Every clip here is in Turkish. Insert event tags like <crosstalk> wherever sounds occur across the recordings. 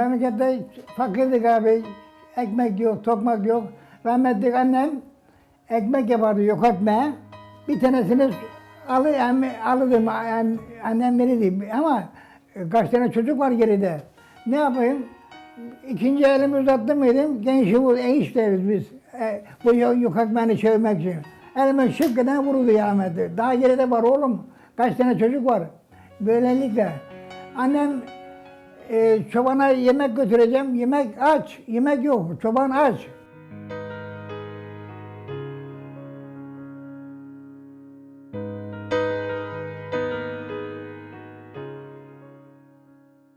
memlekette fakirdik abi. Ekmek yok, tokmak yok. Rahmetli annem ekmek yapardı yok ekmeğe. Bir tanesini alı, alırdım, annem verirdi. Ama kaç tane çocuk var geride. Ne yapayım? İkinci elimi uzattım mıydım? Genç bu enişte deriz biz. E, bu yok, ekmeğini çevirmek için. Elime şıkkıdan vuruldu rahmetli. Daha geride var oğlum. Kaç tane çocuk var. Böylelikle. Annem e, çobana yemek götüreceğim. Yemek aç. Yemek yok. Çoban aç.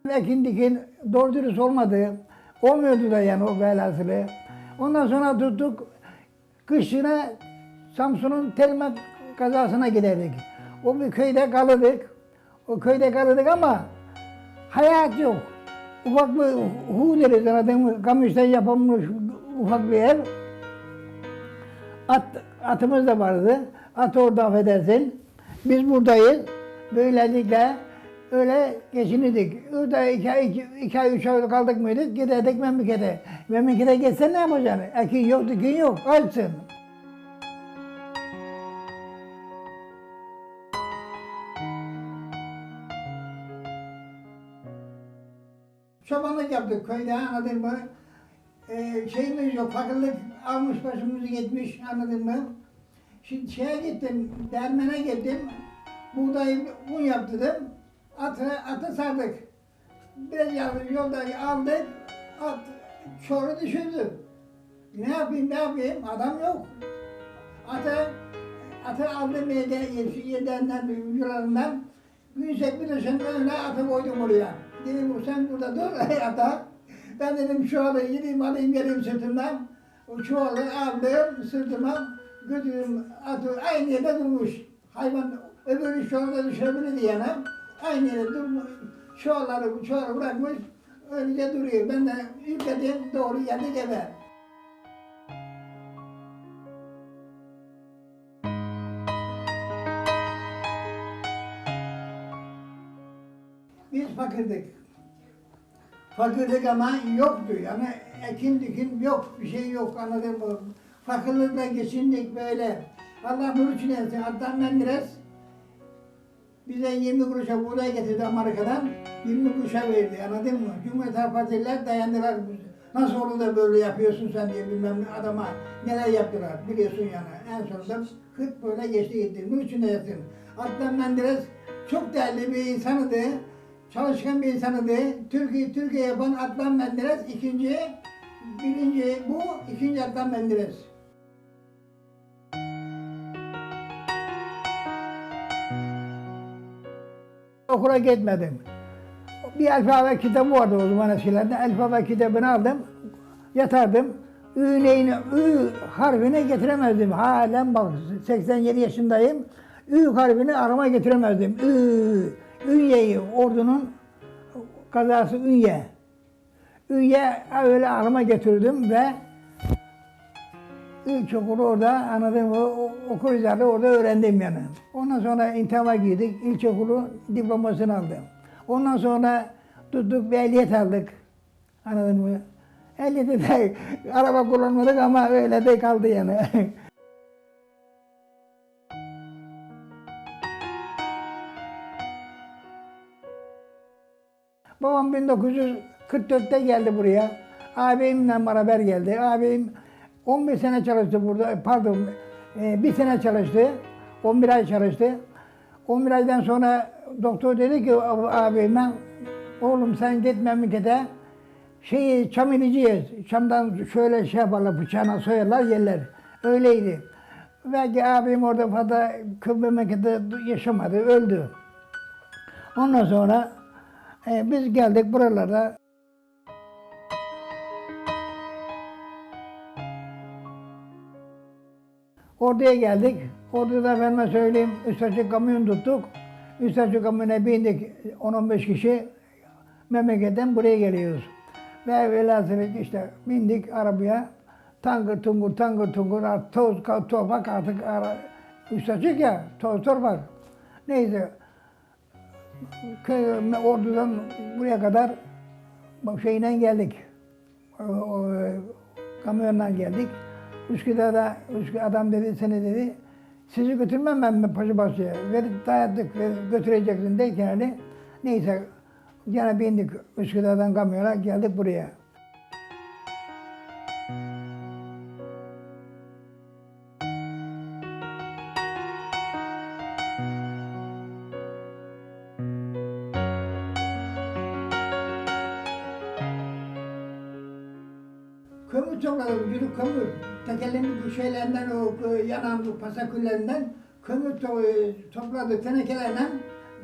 Ekin dikin doğru dürüst olmadı. Olmuyordu da yani o velhasılı. Ondan sonra tuttuk kışına Samsun'un Telmek kazasına giderdik. O bir köyde kalırdık. O köyde kalırdık ama hayat yok. Ufak bir hu deriz mı? Kamıştan yapılmış ufak bir ev. At, atımız da vardı. At orada affedersin. Biz buradayız. Böylelikle öyle geçinirdik. Orada iki, ay- iki, iki ay, üç ay kaldık mıydık? Giderdik memlekete. Memlekete geçsen ne yapacaksın? Ekin yok, dikin yok. Açsın. Çobanlık yaptık köyde anladın mı? Ee, şeyimiz yok, fakirlik almış başımızı gitmiş anladın mı? Şimdi şeye gittim, dermene gittim, buğdayı un yaptırdım, atı, atı sardık. Biraz yavru yolda aldık, at çoru düşürdü. Ne yapayım, ne yapayım, adam yok. Atı, atı aldım yerde, yerdenden, yularından, yüksek bir dışın önüne atı koydum oraya. Dedim sen burada dur <laughs> ata. Ben dedim çuvalı gideyim alayım geleyim sırtımdan. O çuvalı aldım sırtıma götürdüm atı aynı yerde durmuş. Hayvan öbürü çuvalda düşebilirdi yani. Aynı yerde durmuş. Çuvalları çuvalı bırakmış. Öylece duruyor. Ben de yükledim doğru geldik eve. Biz fakirdik. Fakirlik ama yoktu yani ekin dikin yok bir şey yok anladın mı? Fakirlikle geçindik böyle. Allah nur için etsin. Hatta Menderes bize 20 kuruşa buğday getirdi Amerika'dan. 20 kuruşa verdi anladın mı? Cumhuriyet Halk dayandılar. Nasıl olur da böyle yapıyorsun sen diye bilmem ne adama neler yaptılar biliyorsun yani. En sonunda hırt böyle geçti gitti. Nur için etsin. Adnan Menderes çok değerli bir insanıydı. Çalışkan bir insanıydı. Türkiye Türkiye yapan Adnan Menderes ikinci, birinci bu, ikinci Adnan Menderes. Okula gitmedim. Bir alfabe kitabı vardı o zaman eskilerde. Alfabe kitabını aldım, yatardım. Ü'neyin, Ü harfini getiremezdim. Halen bak 87 yaşındayım. Ü harfini arama getiremezdim. Ü, Ünye'yi ordunun kazası Ünye. Ünye öyle arama getirdim ve İlkokulu orada anladın mı? Okul üzerinde orada öğrendim yani. Ondan sonra intihaba girdik. İlkokulu diplomasını aldım. Ondan sonra tuttuk bir ehliyet aldık. Anladın mı? Ehliyeti de <laughs> araba kullanmadık ama öyle de kaldı yani. <laughs> Babam 1944'te geldi buraya. Abimle beraber geldi. Abim 11 sene çalıştı burada. Pardon, e, bir sene çalıştı. 11 ay çalıştı. 11 aydan sonra doktor dedi ki abime, oğlum sen git memlekete. Şeyi çam ineceğiz. Çamdan şöyle şey yaparlar, bıçağına soyarlar yerler. Öyleydi. Belki abim orada fazla memlekette yaşamadı, öldü. Ondan sonra e, biz geldik buralara. Orduya geldik. Orduda efendime söyleyeyim, Üstadçı kamyon tuttuk. Üstadçı kamyona bindik 10-15 kişi. Memleketten buraya geliyoruz. Ve velhasıl işte bindik arabaya. Tangır tungur, tangır tungur, toz, toprak artık ara, Üstadçık ya, toz torpak. Neyse, ordudan buraya kadar şeyle geldik. O, o, kamyonla geldik. Üsküdar'da Üsküdar adam dedi seni dedi sizi götürmem ben paşa bahçeye. Ve dayattık ve götüreceksin derken hani neyse gene bindik Üsküdar'dan kamyona geldik buraya. Şeylerinden, o e, yanan bu pasaküllerinden kömür to- topladık tenekelerle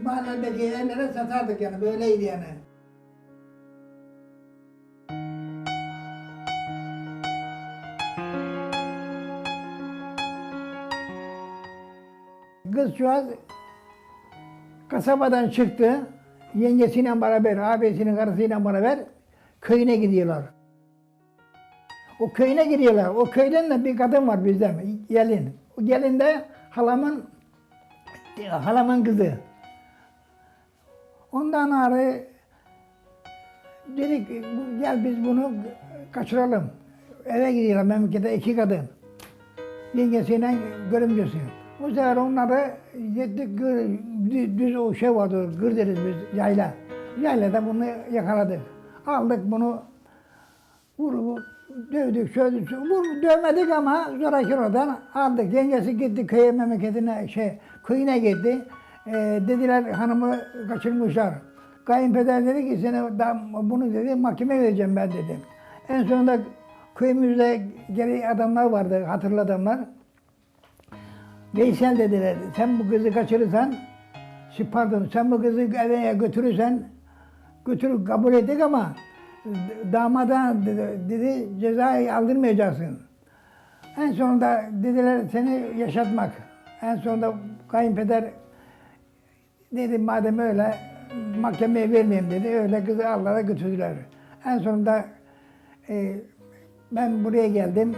mahalledeki yerlere satardık yani, böyleydi yani. Kızcağız kasabadan çıktı, yengesiyle beraber, abisinin karısıyla beraber köyüne gidiyorlar. O köyüne giriyorlar. O köyden de bir kadın var bizden, gelin. O gelin de halamın halamın kızı. Ondan sonra dedik gel biz bunu kaçıralım. Eve gidiyorlar memlekete iki kadın. Yengesiyle görümcesi. Bu sefer onları gittik düz, o şey vardı, gır deriz biz yayla. Yaylada bunu yakaladık. Aldık bunu Vur, dövdük, şöyle, vur, dövmedik ama zoraki oradan aldık. Yengesi gitti köye memleketine, şey, köyüne gitti. Ee, dediler hanımı kaçırmışlar. Kayınpeder dedi ki seni da, bunu dedi mahkeme vereceğim ben dedi. En sonunda köyümüzde geri adamlar vardı, hatırlı adamlar. Veysel dediler, sen bu kızı kaçırırsan, pardon, sen bu kızı eve götürürsen, götürüp kabul ettik ama damada dedi, cezayı aldırmayacaksın. En sonunda dediler seni yaşatmak. En sonunda kayınpeder dedi madem öyle mahkemeye vermeyeyim dedi. Öyle kızı Allah'a götürdüler. En sonunda e, ben buraya geldim.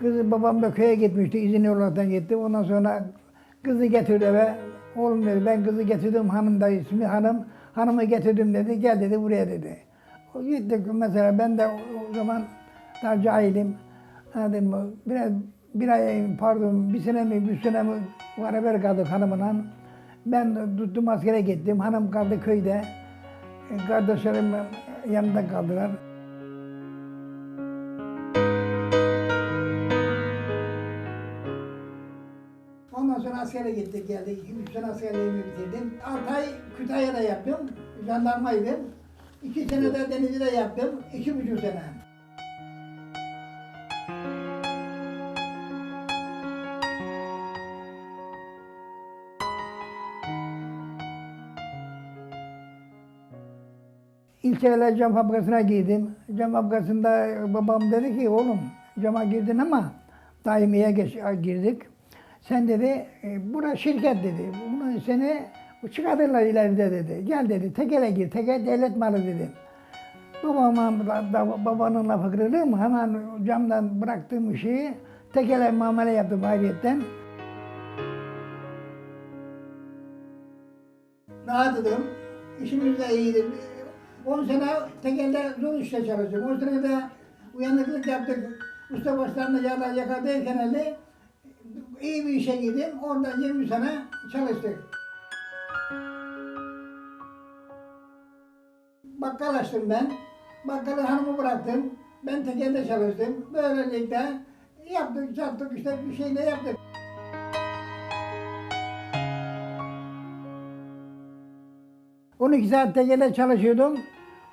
Kızı babam da köye gitmişti. izin olaraktan gitti. Ondan sonra kızı getirdi eve. Oğlum dedi ben kızı getirdim hanım da ismi hanım. Hanımı getirdim dedi. Gel dedi buraya dedi. Gittik mesela ben de o, zaman daha cahilim. Anladın mı? Biraz bir ay pardon bir sene mi bir sene mi beraber kaldık hanımla. Ben tuttum askere gittim. Hanım kaldı köyde. E, Kardeşlerim yanında kaldılar. Ondan sonra askere gittik geldik. Üç sene askerliğimi bitirdim. Altı ay Kütahya'da yaptım. Jandarmaydım. İki sene de Denizli'de yaptım. İki buçuk sene. İlçeler cam fabrikasına girdim. Cam fabrikasında babam dedi ki oğlum cama girdin ama daimiye geç, girdik. Sen dedi e, bura şirket dedi. Bunu seni çıkartırlar ileride dedi. Gel dedi tekele gir. Tekel devlet malı dedi. Babama da, babanın lafı kırılır mı? Hemen camdan bıraktığım şeyi tekele muamele yaptım ayrıyetten. Rahatladım. İşimiz de iyiydi. 10 sene tekelde zor işte çalıştık. 10 sene de uyanıklık yaptık. Usta başlarında yağlar yakadıyken elde iyi bir işe girdim. Orada 20 sene çalıştık. Bakkal açtım ben. Bakkalı hanımı bıraktım. Ben tekelde çalıştım. Böylelikle yaptık, çattık işte bir şeyle yaptık. On iki saat tekelde çalışıyordum.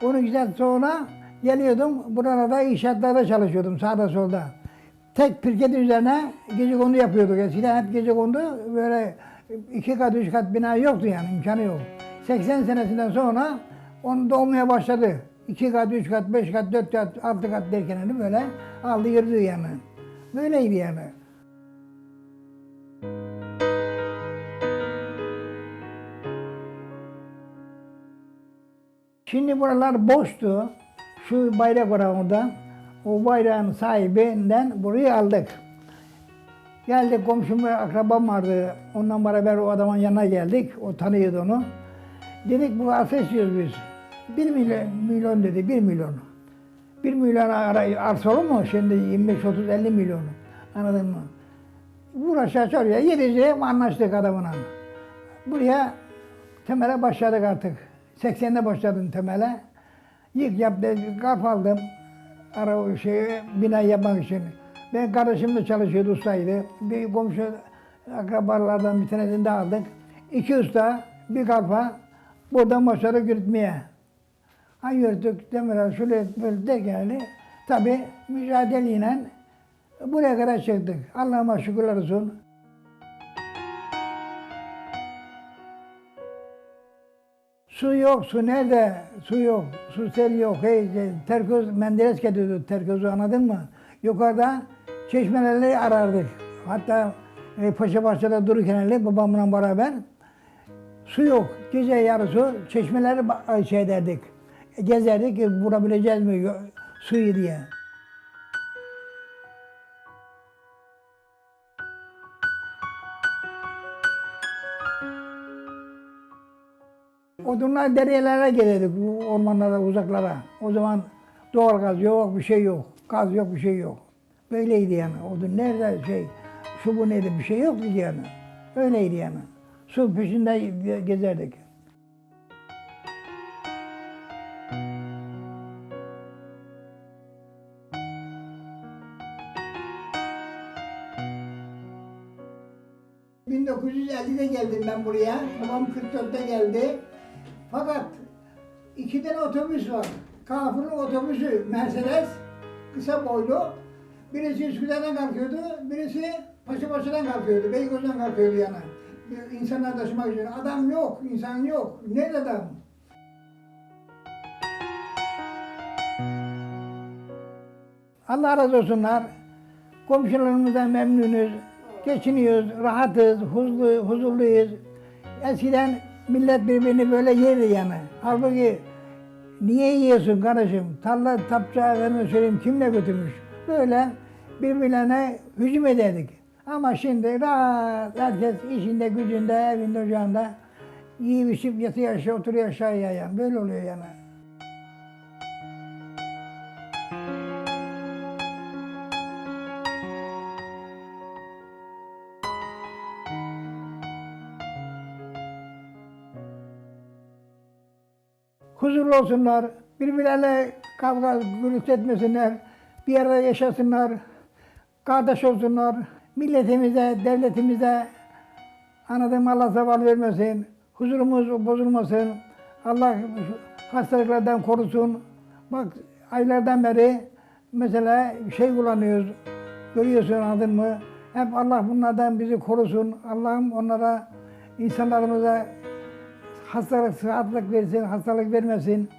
12 saat sonra geliyordum. Buralarda inşaatlarda çalışıyordum sağda solda. Tek pirket üzerine gece kondu yapıyorduk. Eskiden hep gece kondu. Böyle iki kat, üç kat bina yoktu yani imkanı yok. 80 senesinden sonra onu doğmaya başladı. İki kat, üç kat, beş kat, dört kat, altı kat derken hani böyle aldı yürüdü yani. Böyleydi yani. Şimdi buralar boştu. Şu bayrak var orada. O bayrağın sahibinden burayı aldık. Geldik komşum akrabam vardı. Ondan beraber o adamın yanına geldik. O tanıyordu onu. Dedik bu istiyoruz biz. Bir milyon, milyon dedi, bir milyon. Bir milyon arsa olur mu? Şimdi 25, 30, 50 milyon. Anladın mı? Uğraşa çağırıyor. Yedinci anlaştık adamla. Buraya temele başladık artık. 80'de başladım temele. Yık yap kalp aldım. Ara şey, bina yapmak için. Ben kardeşim de çalışıyordu, ustaydı. Bir komşu akrabalardan bir tanesini de aldık. İki usta, bir kalfa. Buradan başladık yürütmeye. Şöyle böyle derken hani, tabii mücadeleyle buraya kadar çıktık. Allah'ıma şükürler olsun. Su yok, su nerede? Su yok, su sel yok. Hey, şey, terkoz, Menderes getiriyordu terkozu anladın mı? Yukarıda çeşmelerle arardık. Hatta e, Paşa Bahçe'de dururken babamla beraber su yok. Gece yarısı çeşmeleri şey ederdik. Gezerdik, vurabileceğiz mi suyu diye. Odunlar derelere gelirdik, ormanlara, uzaklara. O zaman doğal gaz yok, bir şey yok. Gaz yok, bir şey yok. Böyleydi yani. Odun nerede şey, şu bu neydi, bir şey yoktu yani. Öyleydi yani. Su peşinde gezerdik. ...1950'de geldim ben buraya. Babam 44'te geldi. Fakat iki tane otobüs var. Kafur'un otobüsü Mercedes, kısa boylu. Birisi Üsküdar'dan kalkıyordu, birisi Paşapaşa'dan kalkıyordu, Beykoz'dan kalkıyordu yani. İnsanlar taşımak için. Adam yok, insan yok. Nerede adam? Allah razı olsunlar. Komşularımızdan memnunuz. Geçiniyoruz, rahatız, huzurlu, huzurluyuz. Eskiden millet birbirini böyle yerdi yani. Halbuki niye yiyorsun kardeşim? Tarla efendime söyleyeyim kimle götürmüş? Böyle birbirlerine hücum ederdik. Ama şimdi rahat herkes işinde, gücünde, evinde, ocağında yiyip içip yatıyor aşağı, oturuyor aşağıya yani. Böyle oluyor yani. Huzurlu olsunlar, birbirlerine kavga gürültü etmesinler, bir arada yaşasınlar, kardeş olsunlar, milletimize, devletimize anladığım Allah zeval vermesin, huzurumuz bozulmasın, Allah hastalıklardan korusun. Bak aylardan beri mesela şey kullanıyoruz, görüyorsun anladın mı? Hep Allah bunlardan bizi korusun. Allah'ım onlara, insanlarımıza hastalık, sıhhatlik versin, hastalık vermesin.